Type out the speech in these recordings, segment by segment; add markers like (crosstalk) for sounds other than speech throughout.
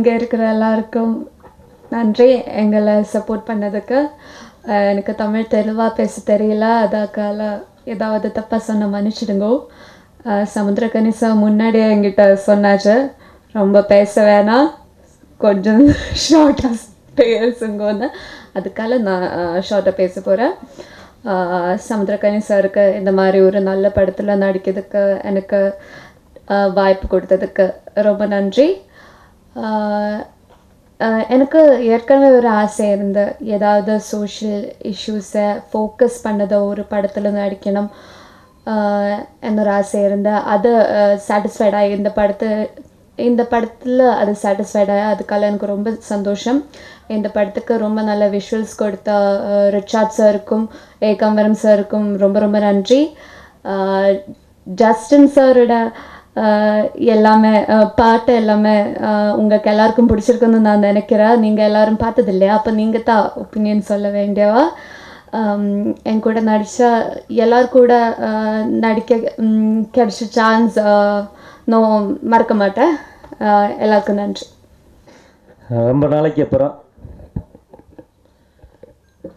இங்கே இருக்கிற எல்லாருக்கும் நன்றி எங்களை சப்போர்ட் பண்ணதுக்கு. எனக்கு தமிழ் தெளிவாக பேச தெரியல. அதுக்கால ஏதாவது தப்பாக சொன்ன மன்னிச்சிடுங்கோ. சமுத்திர சமுத்திரக்கனி சார் முன்னாடியே என்கிட்ட சொன்னாச்சு. ரொம்ப பேச வேணாம். கொஞ்சம் (laughs) ஷார்ட்டாக பேசுங்கன்னு. அதுக்கால நான் ஷார்ட்டாக பேச போகிறேன் சமுத்திர சாருக்கு இந்த மாதிரி ஒரு நல்ல படத்தில் நடிக்கிறதுக்கு எனக்கு வாய்ப்பு கொடுத்ததுக்கு ரொம்ப நன்றி. எனக்கு ஏற்கனவே ஒரு ஆசை இருந்து ஏதாவது சோஷியல் இஷ்யூஸை ஃபோக்கஸ் பண்ணதை ஒரு படத்தில் நடிக்கணும் என்னொரு ஆசை இருந்து. அது சாட்டிஸ்ஃபைடாக இந்த படத்தை இந்த படத்தில் அது சாட்டிஸ்ஃபைடாக அதுக்காக எனக்கு ரொம்ப சந்தோஷம். இந்த படத்துக்கு ரொம்ப நல்ல விஷுவல்ஸ் கொடுத்த ரிச்சார்ட் சாருக்கும் ஏகாம்பரம் சாருக்கும் ரொம்ப ரொம்ப நன்றி. ஜஸ்டின் சாரோட எல்லாமே பாட்டு எல்லாமே உங்களுக்கு எல்லாருக்கும் பிடிச்சிருக்குன்னு நான் நினைக்கிறேன். நீங்கள் எல்லாரும் பார்த்தது இல்லையா அப்போ நீங்கள் தான் ஒப்பீனியன் சொல்ல வேண்டியவா? என் கூட நடித்த எல்லார் கூட நடிக்க கிடைச்ச சான்ஸ் நான் மறக்க மாட்டேன். எல்லாருக்கும் நன்றி. ரொம்ப நாளைக்கு அப்புறம்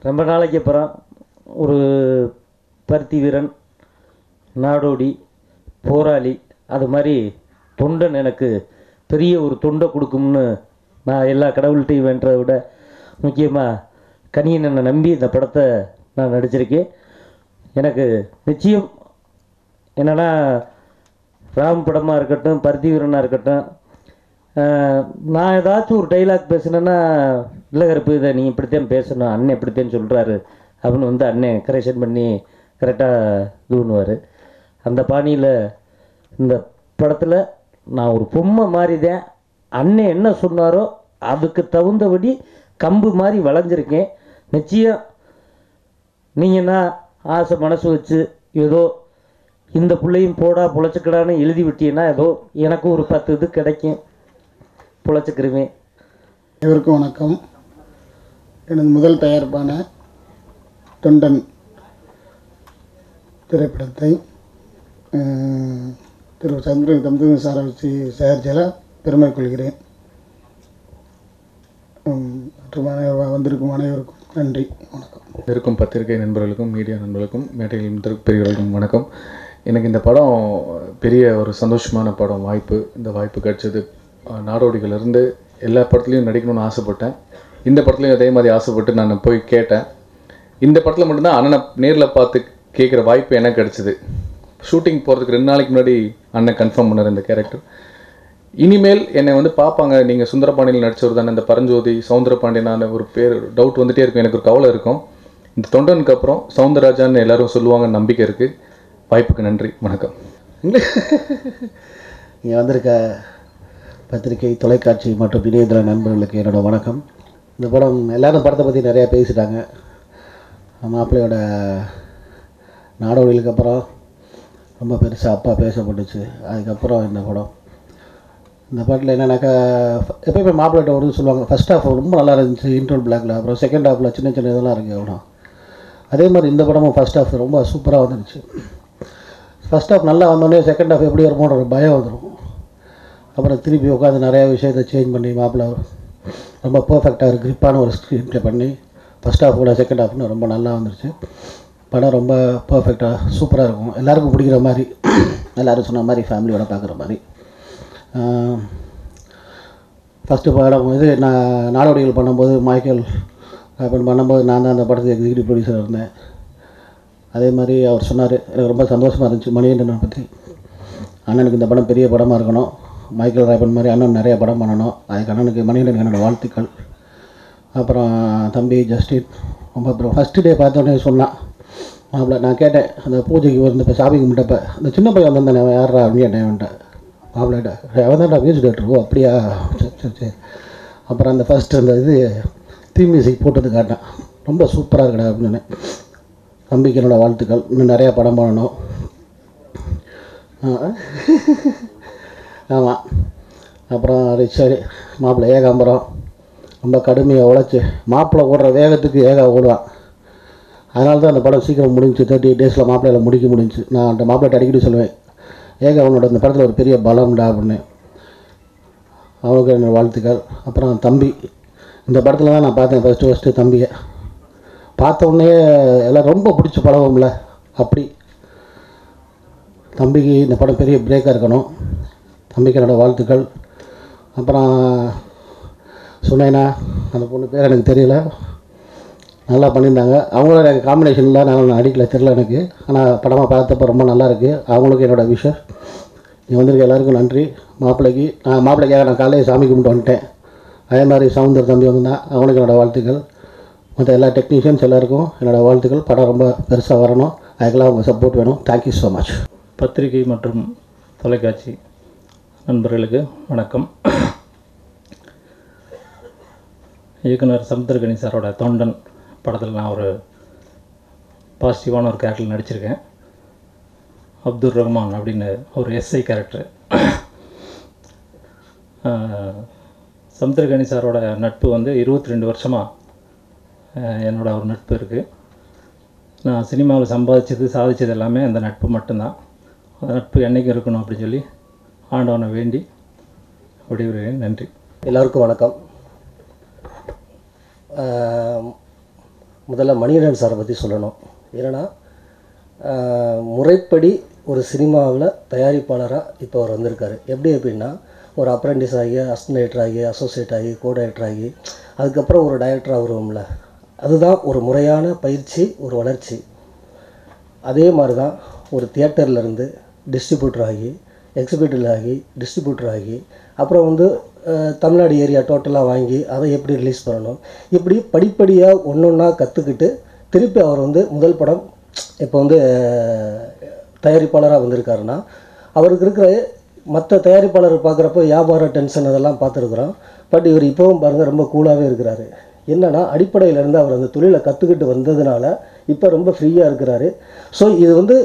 ரொம்ப நாளைக்கு அப்புறம் ஒரு பருத்தி வீரன் நாடோடி போராளி அது மாதிரி தொண்டன் எனக்கு பெரிய ஒரு தொண்டை கொடுக்கும்னு நான் எல்லா கடவுள்கிட்டையும் வேண்டதை விட முக்கியமாக கனியன் நம்பி இந்த படத்தை நான் நடிச்சிருக்கேன். எனக்கு நிச்சயம் என்னென்னா ராம் படமாக இருக்கட்டும் பருத்திவீரனாக இருக்கட்டும் நான் ஏதாச்சும் ஒரு டைலாக் பேசுனேன்னா இல்லை கருப்பு இதை நீ இப்படித்தான் பேசணும் அண்ணன் இப்படித்தான் சொல்கிறாரு அப்படின்னு வந்து அண்ணன் கரெக்ஷன் பண்ணி கரெக்டாக இது பண்ணுவார். அந்த பாணியில் இந்த படத்தில் நான் ஒரு பொம்மை மாதிரி தான் அண்ணன் என்ன சொன்னாரோ அதுக்கு தகுந்தபடி கம்பு மாதிரி வளைஞ்சிருக்கேன் நிச்சயம் நீங்கள் நான் ஆசை மனசு வச்சு ஏதோ இந்த பிள்ளையும் போடா பொழைச்சிக்கடான்னு எழுதி விட்டீங்கன்னா ஏதோ எனக்கும் ஒரு பத்து இது கிடைக்கும். பொழைச்சிக்கிருவேன். அனைவருக்கும் வணக்கம். எனது முதல் தயாரிப்பான தொண்டன் திரைப்படத்தை திரு சந்திர தம்பதி சாரை வச்சு தயாரிச்சதில் பெருமை கொள்கிறேன். மற்றும் வந்திருக்கும் அனைவருக்கும் நன்றி. வணக்கம். இருக்கும் பத்திரிகை நண்பர்களுக்கும் மீடியா நண்பர்களுக்கும் மேடையில் இருந்திருக்கும் பெரியவர்களுக்கும் வணக்கம். எனக்கு இந்த படம் பெரிய ஒரு சந்தோஷமான படம் வாய்ப்பு. இந்த வாய்ப்பு கிடைச்சது அஹ் நாடோடிகளிலிருந்து எல்லா படத்துலையும் நடிக்கணும்னு ஆசைப்பட்டேன். இந்த படத்துலையும் அதே மாதிரி ஆசைப்பட்டு நான் போய் கேட்டேன். இந்த படத்தில் மட்டும்தான் அண்ணனை நேரில் பார்த்து கேட்குற வாய்ப்பு எனக்கு கிடச்சிது. ஷூட்டிங் போகிறதுக்கு ரெண்டு நாளைக்கு முன்னாடி அண்ணன் கன்ஃபார்ம் பண்ணார் இந்த கேரக்டர் இனிமேல் என்னை வந்து பார்ப்பாங்க. நீங்கள் சுந்தரபாண்டியில் நடிச்சவர் தானே இந்த பரஞ்சோதி சவுந்தரபாண்டியனான ஒரு பேர் டவுட் வந்துகிட்டே இருக்கும். எனக்கு ஒரு கவலை இருக்கும். இந்த தொண்டனுக்கு அப்புறம் சவுந்தரராஜான்னு எல்லாரும் சொல்லுவாங்கன்னு நம்பிக்கை இருக்குது வாய்ப்புக்கு நன்றி. வணக்கம். (laughs) இங்கே வந்திருக்க பத்திரிகை தொலைக்காட்சி மற்றும் இணையதள நண்பர்களுக்கு என்னோட வணக்கம். இந்த படம் எல்லாரும் படத்தை பற்றி நிறையா பேசிட்டாங்க. மாப்பிள்ளையோட நாடோடிகளுக்கு அப்புறம் ரொம்ப பெருசாக அப்பா பேசப்பட்டுச்சு. அதுக்கப்புறம் இந்த படம். இந்த பாட்டில் என்னென்னாக்கா எப்பயுமே மாப்பிள்ளை வருது சொல்லுவாங்க. ஃபஸ்ட் ஹாஃப் ரொம்ப நல்லா இருந்துச்சு இன்ட்ரோல் பிளாக்ல அப்புறம் செகண்ட் ஹாஃபில் சின்ன சின்ன இதெல்லாம் இருக்குது அவ்வளோ அதே மாதிரி இந்த படமும் ஃபஸ்ட் ஹாஃப் ரொம்ப சூப்பராக வந்துருச்சு. ஃபஸ்ட் ஹாஃப் நல்லா வந்தோடனே செகண்ட் ஹாஃப் எப்படி வருமோன்ற ஒரு பயம் வந்துடும் அப்புறம் திருப்பி உட்காந்து நிறையா விஷயத்தை சேஞ்ச் பண்ணி மாப்பிள்ளை ரொம்ப பர்ஃபெக்டாக ஒரு கிரிப்பான ஒரு ஸ்க்ரீன் ப்ளே பண்ணி ஃபஸ்ட் ஹாஃப் கூட செகண்ட் ஹாஃப்னு ரொம்ப நல்லா வந்துருச்சு. படம் ரொம்ப பர்ஃபெக்டாக சூப்பராக இருக்கும். எல்லாருக்கும் பிடிக்கிற மாதிரி எல்லோரும் சொன்ன மாதிரி ஃபேமிலியோட பார்க்குற மாதிரி. ஃபஸ்ட்டு படம் இது நான் நாடோடிகள் பண்ணும்போது மைக்கேல் ராபன் பண்ணும்போது நான் தான் அந்த படத்துக்கு எக்ஸிக்யூட்டிவ் ப்ரொடியூசர் இருந்தேன். அதே மாதிரி அவர் சொன்னார் எனக்கு ரொம்ப சந்தோஷமாக இருந்துச்சு மணிகண்டனை பற்றி அண்ணனுக்கு இந்த படம் பெரிய படமாக இருக்கணும். மைக்கேல் ராபன் மாதிரி அண்ணன் நிறைய படம் பண்ணணும். அதுக்கு அண்ணனுக்கு மணிகண்டனுக்கு என்னோட வாழ்த்துக்கள். அப்புறம் தம்பி ஜஸ்டின் ரொம்ப அப்புறம் ஃபஸ்ட்டு டே பார்த்தோன்னே சொன்னான் மாப்பிள்ள நான் கேட்டேன் அந்த பூஜைக்கு வந்து இப்போ ஷாப்பிங் பண்ணிட்டப்ப அந்த சின்ன பையன் வந்திருந்தானே அவன் யாரா அப்படின்னு கேட்டேன் அவன்கிட்ட. மாப்பிள்ளைகிட்ட அவன் தான்டா மியூசிக் டேரக்டர் ஓ அப்படியா? சரி சரி சரி. அப்புறம் அந்த ஃபஸ்ட்டு அந்த இது தீ மியூசிக் போட்டது காட்டேன் ரொம்ப சூப்பராக இருக்கடா அப்படின்னு நம்பிக்கையினோட தம்பிக்கு வாழ்த்துக்கள். இன்னும் நிறையா படம் பண்ணணும். (laughs) ஆமாம் அப்புறம் ரிச்சர் மாப்பிள்ளை ஏகாம்பரம். ரொம்ப கடுமையாக உழைச்சி மாப்பிள்ளை ஓடுற வேகத்துக்கு ஏகா ஓடுவான். அதனால தான் அந்த படம் சீக்கிரம் முடிஞ்சு தேர்ட்டி டேஸில் மாப்பிள்ளையில் முடிக்க முடிஞ்சு நான் அந்த மாப்பிள்ளை அடிக்கடி சொல்லுவேன் ஏக அவனோட இந்த படத்தில் ஒரு பெரிய பலம்டா அப்படின்னு. அவனுக்கு என்னோடய வாழ்த்துக்கள். அப்புறம் தம்பி இந்த படத்தில் தான் நான் பார்த்தேன் ஃபஸ்ட்டு ஃபஸ்ட்டு தம்பியை. பார்த்த உடனே எல்லாம் ரொம்ப பிடிச்சி பழகும்ல அப்படி. தம்பிக்கு இந்த படம் பெரிய பிரேக்காக இருக்கணும். தம்பிக்கு என்னோடய வாழ்த்துக்கள். அப்புறம் சுனைனா அந்த பொண்ணு பேர் எனக்கு தெரியல. நல்லா பண்ணியிருந்தாங்க. அவங்களோட எனக்கு காம்பினேஷனில் நான் அடிக்கல தெரில எனக்கு. ஆனால் படமாக பார்த்தப்ப ரொம்ப நல்லாயிருக்கு அவங்களுக்கு என்னோட விஷயம் நீ வந்திருக்க எல்லாருக்கும் நன்றி. மாப்பிள்ளைக்கு நான் மாப்பிள்ளைக்காக நான் காலையில் சாமி கும்பிட்டு வந்துட்டேன். அதே மாதிரி சவுந்தர் தம்பி வந்திருந்தான். அவனுக்கு என்னோடய வாழ்த்துக்கள். மற்ற எல்லா டெக்னீஷியன்ஸ் எல்லாருக்கும் என்னோடய வாழ்த்துக்கள். படம் ரொம்ப பெருசாக வரணும். அதுக்கெல்லாம் உங்கள் சப்போர்ட் வேணும். தேங்க்யூ ஸோ மச் பத்திரிகை மற்றும் தொலைக்காட்சி நண்பர்களுக்கு வணக்கம். இயக்குனர் சமுத்திரகனி சாரோட தொண்டன் படத்தில் நான் ஒரு பாசிட்டிவான ஒரு கேரக்டர் நடிச்சிருக்கேன். அப்துல் ரஹ்மான் அப்படின்னு ஒரு எஸ்ஐ கேரக்டர் சமுத்திரகணி சாரோட நட்பு வந்து இருபத்தி ரெண்டு வருஷமாக என்னோட ஒரு நட்பு இருக்குது நான் சினிமாவில் சம்பாதிச்சது சாதிச்சது எல்லாமே அந்த நட்பு மட்டும்தான். அந்த நட்பு என்றைக்கும் இருக்கணும் அப்படின்னு சொல்லி ஆண்டவனை வேண்டி அப்படி நன்றி. எல்லாருக்கும் வணக்கம். முதல்ல மணிகண்டன் சாரை பற்றி சொல்லணும். ஏன்னா முறைப்படி ஒரு சினிமாவில் தயாரிப்பாளராக இப்போ அவர் வந்திருக்காரு. எப்படி அப்படின்னா ஒரு அப்ரெண்டிஸ் ஆகி அசிஸ்டன்ட் ஆகி அசோசியேட் ஆகி கோ டைரக்டர் ஆகி அதுக்கப்புறம் ஒரு டைரக்டராக வருவோம்ல அதுதான் ஒரு முறையான பயிற்சி ஒரு வளர்ச்சி. அதே மாதிரி தான் ஒரு தியேட்டர்லேருந்து டிஸ்ட்ரிபியூட்டர் ஆகி எக்ஸிபியூட்டர் ஆகி டிஸ்ட்ரிபியூட்டர் ஆகி அப்புறம் வந்து தமிழ்நாடு ஏரியா டோட்டலாக வாங்கி அதை எப்படி ரிலீஸ் பண்ணணும்? இப்படி படிப்படியாக ஒன்று ஒன்றா கற்றுக்கிட்டு திருப்பி அவர் வந்து முதல் படம் இப்போ வந்து தயாரிப்பாளராக வந்திருக்காருன்னா அவருக்கு இருக்கிற மற்ற தயாரிப்பாளர் பார்க்குறப்போ வியாபார டென்ஷன் அதெல்லாம் பார்த்துருக்குறோம். பட் இவர் இப்போவும் பாருங்கள் ரொம்ப கூலாகவே இருக்கிறாரு. என்னன்னா அடிப்படையிலேருந்து அவர் அந்த தொழிலை கற்றுக்கிட்டு வந்ததுனால இப்போ ரொம்ப ஃப்ரீயாக இருக்கிறாரு. ஸோ இது வந்து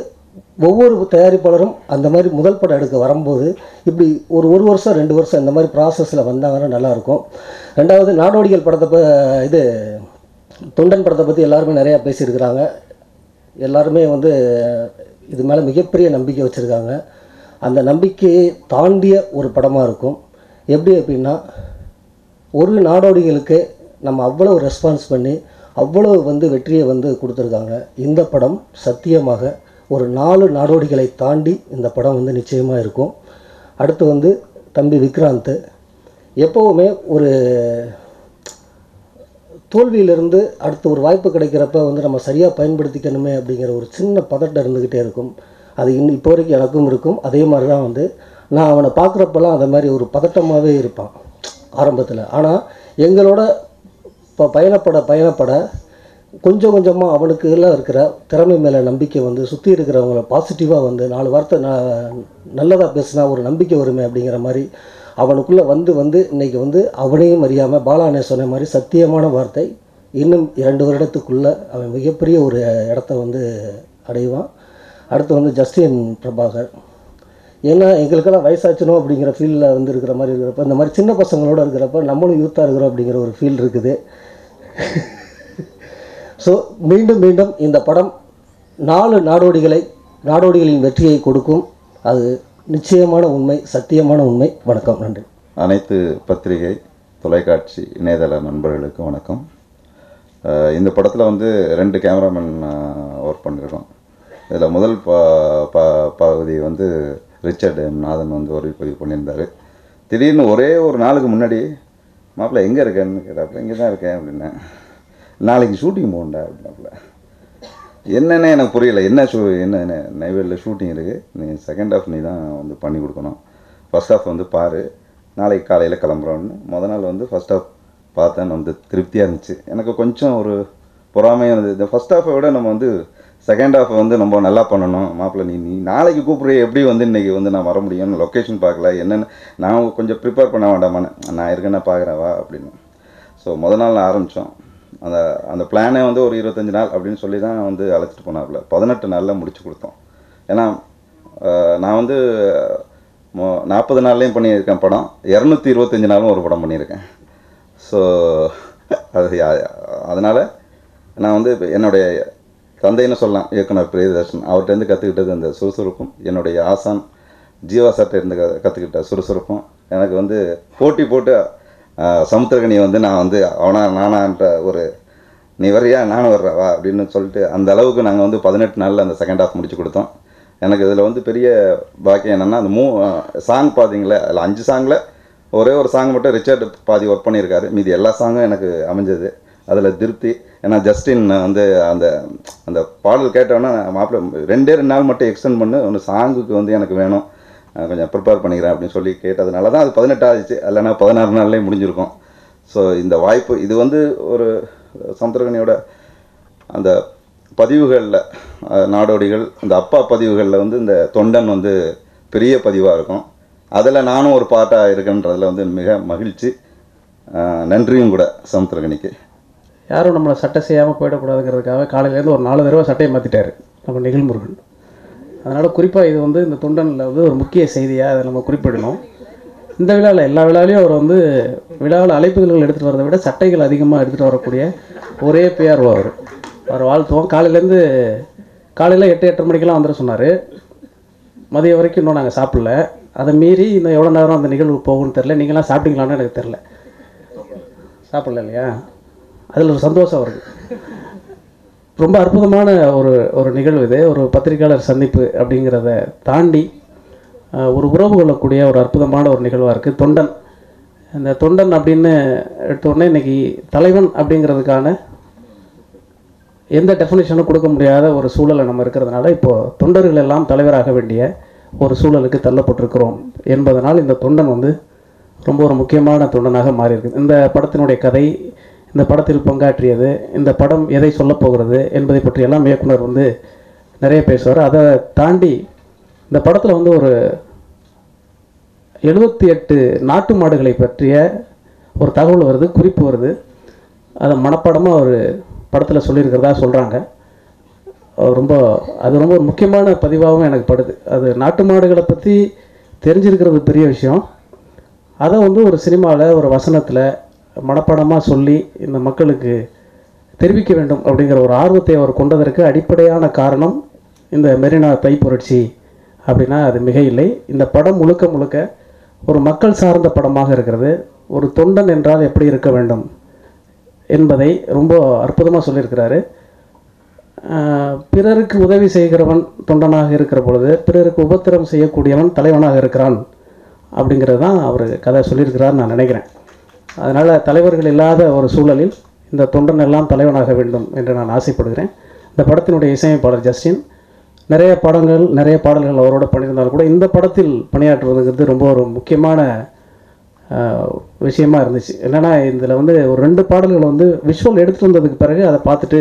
ஒவ்வொரு தயாரிப்பாளரும் அந்த மாதிரி முதல் படம் எடுக்க வரும்போது இப்படி ஒரு ஒரு வருஷம் ரெண்டு வருஷம் இந்த மாதிரி ப்ராசஸில் வந்தாங்கன்னா நல்லாயிருக்கும். ரெண்டாவது நாடோடிகள் படத்தை ப இது தொண்டன் படத்தை பற்றி எல்லாருமே நிறையா பேசியிருக்கிறாங்க. எல்லாருமே வந்து இது மேலே மிகப்பெரிய நம்பிக்கை வச்சுருக்காங்க. அந்த நம்பிக்கையை தாண்டிய ஒரு படமாக இருக்கும். எப்படி அப்படின்னா ஒரு நாடோடிகளுக்கு நம்ம அவ்வளோ ரெஸ்பான்ஸ் பண்ணி அவ்வளோ வந்து வெற்றியை வந்து கொடுத்துருக்காங்க. இந்த படம் சத்தியமாக ஒரு நாலு நாடோடிகளை தாண்டி இந்த படம் வந்து நிச்சயமாக இருக்கும். அடுத்து வந்து தம்பி விக்ராந்த். எப்போவுமே ஒரு தோல்வியிலிருந்து அடுத்து ஒரு வாய்ப்பு கிடைக்கிறப்ப வந்து நம்ம சரியாக பயன்படுத்திக்கணுமே அப்படிங்கிற ஒரு சின்ன பதட்டம் இருந்துக்கிட்டே இருக்கும். அது இன்னும் இப்போ வரைக்கும் எனக்கும் இருக்கும். அதே மாதிரி தான் வந்து நான் அவனை பார்க்குறப்பெல்லாம் அந்த மாதிரி ஒரு பதட்டமாகவே இருப்பான் ஆரம்பத்தில். ஆனால் எங்களோட இப்போ பயணப்பட பயணப்பட கொஞ்சம் கொஞ்சமாக அவனுக்கு எல்லாம் இருக்கிற திறமை மேலே நம்பிக்கை வந்து சுற்றி இருக்கிறவங்கள பாசிட்டிவாக வந்து நாலு வார்த்தை நான் நல்லதாக பேசினா ஒரு நம்பிக்கை வருமே அப்படிங்கிற மாதிரி அவனுக்குள்ளே வந்து வந்து இன்றைக்கி வந்து அவனையும் அறியாமல் பாலானே சொன்ன மாதிரி சத்தியமான வார்த்தை. இன்னும் இரண்டு வருடத்துக்குள்ளே அவன் மிகப்பெரிய ஒரு இடத்த வந்து அடைவான். அடுத்து வந்து ஜஸ்டின் பிரபாகர். ஏன்னா எங்களுக்கெல்லாம் வயசாச்சணும் அப்படிங்கிற ஃபீலில் வந்து இருக்கிற மாதிரி இருக்கிறப்ப இந்த மாதிரி சின்ன பசங்களோடு இருக்கிறப்ப நம்மளும் யூத்தாக இருக்கிறோம் அப்படிங்கிற ஒரு ஃபீல் இருக்குது. ஸோ மீண்டும் மீண்டும் இந்த படம் நாலு நாடோடிகளை நாடோடிகளின் வெற்றியை கொடுக்கும். அது நிச்சயமான உண்மை சத்தியமான உண்மை. வணக்கம் நன்றி. அனைத்து பத்திரிகை தொலைக்காட்சி இணையதள நண்பர்களுக்கும் வணக்கம். இந்த படத்தில் வந்து ரெண்டு கேமராமேன் ஒர்க் பண்ணியிருக்கோம் இதில் முதல் ப ப பகுதி வந்து ரிச்சர்டு எம். நாதன் வந்து ஒரு பதிவு பண்ணியிருந்தார். திடீர்னு ஒரே ஒரு நாளுக்கு முன்னாடி மாப்பிள்ளை எங்கே இருக்கேன்னு கேட்டாப்புல இங்கே தான் இருக்கேன் அப்படின்னேன். நாளைக்கு ஷூட்டிங் போகண்டா அப்படின்னாப்புல. என்னென்ன எனக்கு புரியல. என்ன ஷூ என்ன நெய்வேலியில் ஷூட்டிங் இருக்குது நீ செகண்ட் ஹாஃப் நீ தான் வந்து பண்ணி கொடுக்கணும். ஃபஸ்ட் ஹாஃப் வந்து பாரு. நாளைக்கு காலையில் கிளம்புறோன்னு மொதல் நாள் வந்து ஃபர்ஸ்ட் ஹாஃப் பார்த்தேன் வந்து திருப்தியாக இருந்துச்சு. எனக்கு கொஞ்சம் ஒரு பொறாமையாக இருந்தது. இந்த ஃபர்ஸ்ட் ஹாஃபை விட நம்ம வந்து செகண்ட் ஹாஃப் வந்து நம்ம நல்லா பண்ணணும். மாப்பிள்ளை நீ நீ நாளைக்கு கூப்பிட்ற எப்படி வந்து இன்றைக்கி வந்து நான் வர முடியும்னு லொக்கேஷன் பார்க்கல. என்னென்னு நான் கொஞ்சம் ப்ரிப்பேர் பண்ண வேண்டாமான்னு. நான் இருக்கேன்னா பார்க்குறேன் வா அப்படின்னு. ஸோ முத நாள் ஆரம்பித்தோம் அந்த அந்த பிளானே வந்து ஒரு இருபத்தஞ்சி நாள் அப்படின்னு சொல்லி தான் வந்து அழைச்சிட்டு போனாப்புல. பதினெட்டு நாளில் முடிச்சு கொடுத்தோம். ஏன்னா நான் வந்து நாற்பது நாள்லேயும் பண்ணியிருக்கேன் படம். இரநூத்தி இருபத்தஞ்சி நாளும் ஒரு படம் பண்ணியிருக்கேன். ஸோ அது அதனால் நான் வந்து என்னுடைய தந்தைன்னு சொல்லலாம் இயக்குனர் பிரியதர்ஷன். அவர்கிட்டருந்து கற்றுக்கிட்டது இந்த சுறுசுறுப்பும் என்னுடைய ஆசான் ஜீவா சட்டை இருந்து க கற்றுக்கிட்ட சுறுசுறுப்பும் எனக்கு வந்து போட்டி போட்டு சமுத்திரகனியை வந்து நான் வந்து அவனா நானான்ற ஒரு நீ வர்றியா நானும் வர்றவா வா அப்படின்னு சொல்லிட்டு அந்த அளவுக்கு நாங்கள் வந்து பதினெட்டு நாளில் அந்த செகண்ட் ஹாஃப் முடிச்சு கொடுத்தோம். எனக்கு இதில் வந்து பெரிய பாக்கியம் என்னென்னா அந்த மூ சாங் பார்த்தீங்களே அதில் அஞ்சு சாங்கில் ஒரே ஒரு சாங் மட்டும் ரிச்சர்ட் பாதி ஒர்க் பண்ணியிருக்காரு. மீதி எல்லா சாங்கும் எனக்கு அமைஞ்சது. அதில் திருப்தி. ஏன்னா ஜஸ்டின் வந்து அந்த அந்த பாடல் கேட்டோன்னே மாப்பிள்ளை ரெண்டே ரெண்டு நாள் மட்டும் எக்ஸ்டெண்ட் பண்ணு ஒன்று சாங்குக்கு வந்து எனக்கு வேணும். கொஞ்சம் ப்ரிப்பேர் பண்ணிக்கிறேன் அப்படின்னு சொல்லி கேட்டதுனால தான் அது பதினெட்டு ஆச்சு இல்லைன்னா பதினாறு நாள்லேயே முடிஞ்சிருக்கும். ஸோ இந்த வாய்ப்பு இது வந்து ஒரு சமுத்திரகனியோட அந்த பதிவுகளில் நாடோடிகள் இந்த அப்பா பதிவுகளில் வந்து இந்த தொண்டன் வந்து பெரிய பதிவாக இருக்கும். அதில் நானும் ஒரு பாட்டாக இருக்கேன்றதில் வந்து மிக மகிழ்ச்சி. நன்றியும் கூட சமுத்திரகனிக்கு யாரும் நம்மளை சட்டை செய்யாமல் போயிடக்கூடாதுங்கிறதுக்காக காலையிலேருந்து ஒரு நாலு தடவை சட்டையை மாற்றிட்டார் நம்ம நிகழ்முருகன். அதனால் குறிப்பாக இது வந்து இந்த தொண்டனில் வந்து ஒரு முக்கிய செய்தியாக அதை நம்ம குறிப்பிடணும். இந்த விழாவில் எல்லா விழாவிலையும் அவர் வந்து விழாவில் அழைப்புகள் எடுத்துகிட்டு வரதை விட சட்டைகள் அதிகமாக எடுத்துகிட்டு வரக்கூடிய ஒரே பிஆர்ஓ அவர். அவர் வாழ்த்துவோம். காலையிலேருந்து காலையில் எட்டு எட்டரை மணிக்கெல்லாம் வந்துட சொன்னார். மதியம் வரைக்கும் இன்னும் நாங்கள் சாப்பிடல. அதை மீறி இன்னும் எவ்வளோ நேரம் அந்த நிகழ்வு போகும்னு தெரில நீங்களாம் சாப்பிட்டீங்களான்னு எனக்கு தெரில சாப்பிடல இல்லையா? அதில் ஒரு சந்தோஷம் அவருக்கு. ரொம்ப அற்புதமான ஒரு ஒரு நிகழ்வு இது. ஒரு பத்திரிக்கையாளர் சந்திப்பு அப்படிங்கிறத தாண்டி ஒரு உறவு கொள்ளக்கூடிய ஒரு அற்புதமான ஒரு நிகழ்வாக இருக்குது தொண்டன். இந்த தொண்டன் அப்படின்னு எடுத்தோடனே இன்றைக்கி இன்னைக்கு தலைவன் அப்படிங்கிறதுக்கான எந்த டெஃபினேஷனும் கொடுக்க முடியாத ஒரு சூழலை நம்ம இருக்கிறதுனால இப்போது தொண்டர்கள் எல்லாம் தலைவராக வேண்டிய ஒரு சூழலுக்கு தள்ளப்பட்டிருக்கிறோம் என்பதனால் இந்த தொண்டன் வந்து ரொம்ப ஒரு முக்கியமான தொண்டனாக மாறியிருக்கு. இந்த படத்தினுடைய கதை இந்த படத்தில் பங்காற்றியது இந்த படம் எதை சொல்லப் போகிறது என்பதை பற்றியெல்லாம் இயக்குனர் வந்து நிறைய பேசுவார். அதை தாண்டி இந்த படத்தில் வந்து ஒரு எழுபத்தி எட்டு நாட்டு மாடுகளை பற்றிய ஒரு தகவல் வருது குறிப்பு வருது. அதை மனப்பாடமாக ஒரு படத்தில் சொல்லியிருக்கிறதா சொல்கிறாங்க ரொம்ப அது ரொம்ப ஒரு முக்கியமான பதிவாகவும் எனக்கு படுது. அது நாட்டு மாடுகளை பற்றி தெரிஞ்சிருக்கிறது பெரிய விஷயம். அதை வந்து ஒரு சினிமாவில் ஒரு வசனத்தில் மனப்பாடமாக சொல்லி இந்த மக்களுக்கு தெரிவிக்க வேண்டும் அப்படிங்கிற ஒரு ஆர்வத்தை அவர் கொண்டதற்கு அடிப்படையான காரணம் இந்த மெரினா தை புரட்சி அப்படின்னா அது மிக இல்லை இந்த படம் முழுக்க முழுக்க ஒரு மக்கள் சார்ந்த படமாக இருக்கிறது. ஒரு தொண்டன் என்றால் எப்படி இருக்க வேண்டும் என்பதை ரொம்ப அற்புதமாக சொல்லியிருக்கிறாரு. பிறருக்கு உதவி செய்கிறவன் தொண்டனாக இருக்கிற பொழுது பிறருக்கு உபத்திரம் செய்யக்கூடியவன் தலைவனாக இருக்கிறான் அப்படிங்கிறது தான் அவர் கதை சொல்லியிருக்கிறார் நான் நினைக்கிறேன். அதனால் தலைவர்கள் இல்லாத ஒரு சூழலில் இந்த தொண்டன் எல்லாம் தலைவனாக வேண்டும் என்று நான் ஆசைப்படுகிறேன். இந்த படத்தினுடைய இசையமைப்பாளர் ஜஸ்டின் நிறைய படங்கள் நிறைய பாடல்கள் அவரோட பண்ணியிருந்தாலும் கூட இந்த படத்தில் பணியாற்றுவதுங்கிறது ரொம்ப ஒரு முக்கியமான விஷயமா இருந்துச்சு. என்னென்னா இதில் வந்து ஒரு ரெண்டு பாடல்கள் வந்து விஷுவல் எடுத்துகிட்டு வந்ததுக்கு பிறகு அதை பார்த்துட்டு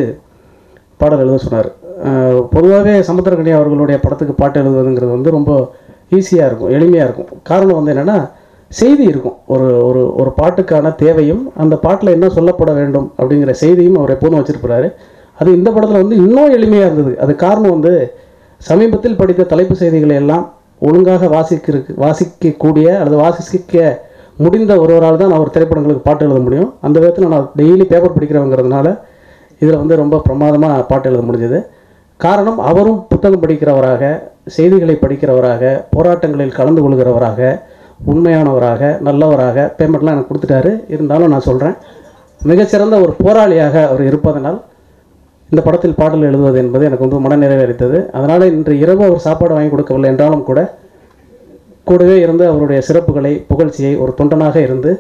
பாடல் எழுத சொன்னார். பொதுவாகவே சமுத்திரகனி அவர்களுடைய படத்துக்கு பாட்டு எழுதுவதுங்கிறது வந்து ரொம்ப ஈஸியாக இருக்கும் எளிமையாக இருக்கும். காரணம் வந்து என்னென்னா செய்தி இருக்கும். ஒரு ஒரு ஒரு பாட்டுக்கான தேவையும் அந்த பாட்டில் என்ன சொல்லப்பட வேண்டும் அப்படிங்கிற செய்தியும் அவர் எப்போதும் வச்சிருப்பாரு. அது இந்த படத்தில் வந்து இன்னும் எளிமையாக இருந்தது. அது காரணம் வந்து சமீபத்தில் படித்த தலைப்பு செய்திகளை எல்லாம் ஒழுங்காக வாசிக்கிறதுக்கு வாசிக்கக்கூடிய அல்லது வாசிக்க முடிந்த ஒருவரால் தான் நான் ஒரு திரைப்படங்களுக்கு பாட்டு எழுத முடியும். அந்த விதத்தில் நான் டெய்லி பேப்பர் படிக்கிறவங்கிறதுனால இதில் வந்து ரொம்ப பிரமாதமாக பாட்டு எழுத முடிஞ்சது. காரணம் அவரும் புத்தகம் படிக்கிறவராக செய்திகளை படிக்கிறவராக போராட்டங்களில் கலந்து கொள்கிறவராக உண்மையானவராக நல்லவராக பேமெண்ட்லாம் எனக்கு கொடுத்துட்டாரு. இருந்தாலும் நான் சொல்கிறேன் மிகச்சிறந்த ஒரு போராளியாக அவர் இருப்பதனால் இந்த படத்தில் பாடல் எழுதுவது என்பது எனக்கு வந்து மனநிறைவு அளித்தது. அதனால் இன்று இரவு அவர் சாப்பாடு வாங்கி கொடுக்கவில்லை என்றாலும் கூட கூடவே இருந்து அவருடைய சிறப்புகளை புகழ்ச்சியை ஒரு தொண்டனாக இருந்து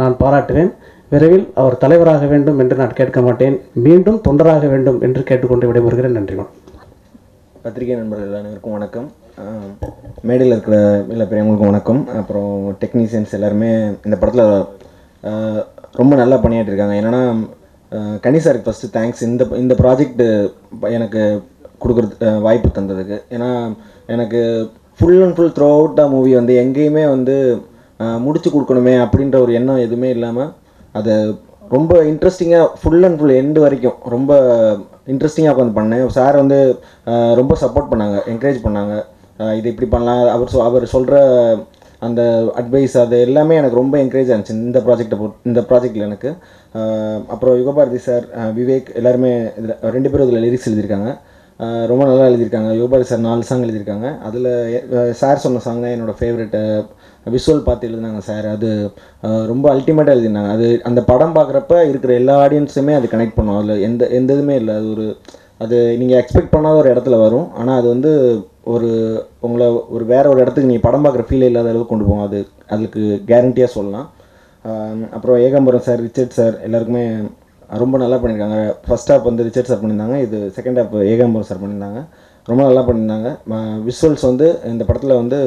நான் பாராட்டுவேன். விரைவில் அவர் தலைவராக வேண்டும் என்று நான் கேட்க மாட்டேன். மீண்டும் தொண்டராக வேண்டும் என்று கேட்டுக்கொண்டு விடைபெறுகிறேன். நன்றி வணக்கம். பத்திரிகை நண்பர்கள் அனைவருக்கும் வணக்கம். மேடையில் இருக்கிற எல்லா பெரியவங்களுக்கும் வணக்கம். அப்புறம் டெக்னீஷியன்ஸ் எல்லாருமே இந்த படத்தில் ரொம்ப நல்லா பணியாற்றிருக்காங்க என்னென்னா கனி சாருக்கு ஃபஸ்ட்டு தேங்க்ஸ் இந்த இந்த ப்ராஜெக்ட்டு எனக்கு கொடுக்குறது வாய்ப்பு தந்ததுக்கு. ஏன்னா எனக்கு ஃபுல் அண்ட் ஃபுல் த்ரூ அவுட்டாக மூவி வந்து எங்கேயுமே வந்து முடிச்சு கொடுக்கணுமே அப்படின்ற ஒரு எண்ணம் எதுவுமே இல்லாமல் அதை ரொம்ப இன்ட்ரெஸ்டிங்காக ஃபுல் அண்ட் ஃபுல் எண்டு வரைக்கும் ரொம்ப இன்ட்ரெஸ்டிங்காக உட்காந்து பண்ணேன். சார் வந்து ரொம்ப சப்போர்ட் பண்ணாங்க என்கரேஜ் பண்ணாங்க. இது இப்படி பண்ணலாம். அவர் சொ அவர் சொல்கிற அந்த அட்வைஸ் அது எல்லாமே எனக்கு ரொம்ப என்கரேஜ் ஆச்சு இந்த ப்ராஜெக்டை பொ இந்த ப்ராஜெக்டில் எனக்கு. அப்புறம் யுகபாரதி சார் விவேக் எல்லாருமே இதில் ரெண்டு பேரும் இதில் லிரிக்ஸ் எழுதியிருக்காங்க. ரொம்ப நல்லா எழுதியிருக்காங்க. யோபாரி சார் நாலு சாங் எழுதியிருக்காங்க. அதில் சார் சொன்ன சாங் தான் என்னோடய ஃபேவரெட்டு விஷுவல் பார்த்து எழுதினாங்க சார் அது ரொம்ப அல்டிமேட்டாக எழுதினாங்க அது அந்த படம் பார்க்குறப்ப இருக்கிற எல்லா ஆடியன்ஸுமே அது கனெக்ட் பண்ணும். அதில் எந்த எந்த இதுவுமே இல்லை. அது ஒரு அது நீங்கள் எக்ஸ்பெக்ட் பண்ணாத ஒரு இடத்துல வரும். ஆனால் அது வந்து ஒரு உங்களை ஒரு வேறு ஒரு இடத்துக்கு நீங்கள் படம் பார்க்குற ஃபீல் இல்லாத அளவுக்கு கொண்டு போகும் அது அதுக்கு கேரண்டியாக சொல்லலாம். அப்புறம் ஏகாம்பரம் சார் ரிச்சர்ட் சார் எல்லாருக்குமே ரொம்ப நல்லா பண்ணியிருக்காங்க. ஃபர்ஸ்ட் ஹாப் வந்து ரிச்சர்ட் சார் பண்ணியிருந்தாங்க. இது செகண்ட் ஹாப் ஏகாம்பரம் சார் பண்ணியிருந்தாங்க. ரொம்ப நல்லா பண்ணியிருந்தாங்க. விஷுவல்ஸ் வந்து இந்த படத்தில் வந்து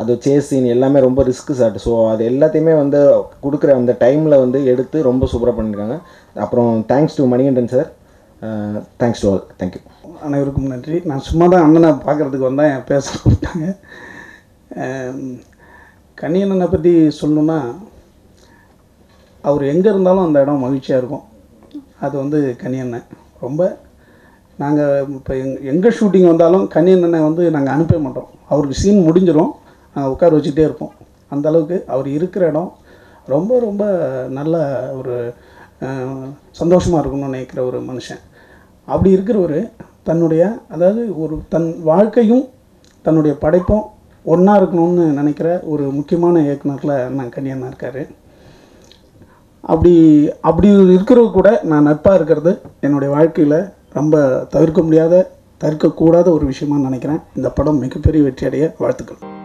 அது சேஸ் சீன் எல்லாமே ரொம்ப ரிஸ்க் சார் ஸோ அது எல்லாத்தையுமே வந்து கொடுக்குற அந்த டைமில் வந்து எடுத்து ரொம்ப சூப்பராக பண்ணியிருக்காங்க. அப்புறம் thanks to Manikandan sir thanks to all thank you அனைவருக்கும் நன்றி. நான் சும்மா தான் அண்ணனை பார்க்குறதுக்கு வந்தால் என் பேச கூப்பிட்டாங்க um, கனியண்ணனை பற்றி சொல்லணுன்னா அவர் எங்கே இருந்தாலும் அந்த இடம் மகிழ்ச்சியாக இருக்கும். அது வந்து கனியண்ணன் ரொம்ப நாங்கள் இப்போ எங் எங்கே ஷூட்டிங் வந்தாலும் கனியண்ணனை வந்து நாங்கள் அனுப்ப மாட்டோம். அவருக்கு சீன் முடிஞ்சிடும் நாங்கள் உட்கார வச்சுட்டே இருப்போம். அந்த அளவுக்கு அவர் இருக்கிற இடம் ரொம்ப ரொம்ப நல்ல ஒரு சந்தோஷமாக இருக்கணும்னு நினைக்கிற ஒரு மனுஷன். அப்படி இருக்கிறவர் தன்னுடைய அதாவது ஒரு தன் வாழ்க்கையும் தன்னுடைய படைப்பும் ஒன்றா இருக்கணும்னு நினைக்கிற ஒரு முக்கியமான இயக்குனரில் அண்ணன் கன்னியண்ணா இருக்கார். அப்படி அப்படி இருக்கிறவங்க கூட நான் நட்பாக இருக்கிறது என்னுடைய வாழ்க்கையில் ரொம்ப தவிர்க்க முடியாத தவிர்க்கக்கூடாத ஒரு விஷயமா நினைக்கிறேன். இந்த படம் மிகப்பெரிய வெற்றி அடைய வாழ்த்துக்கள்.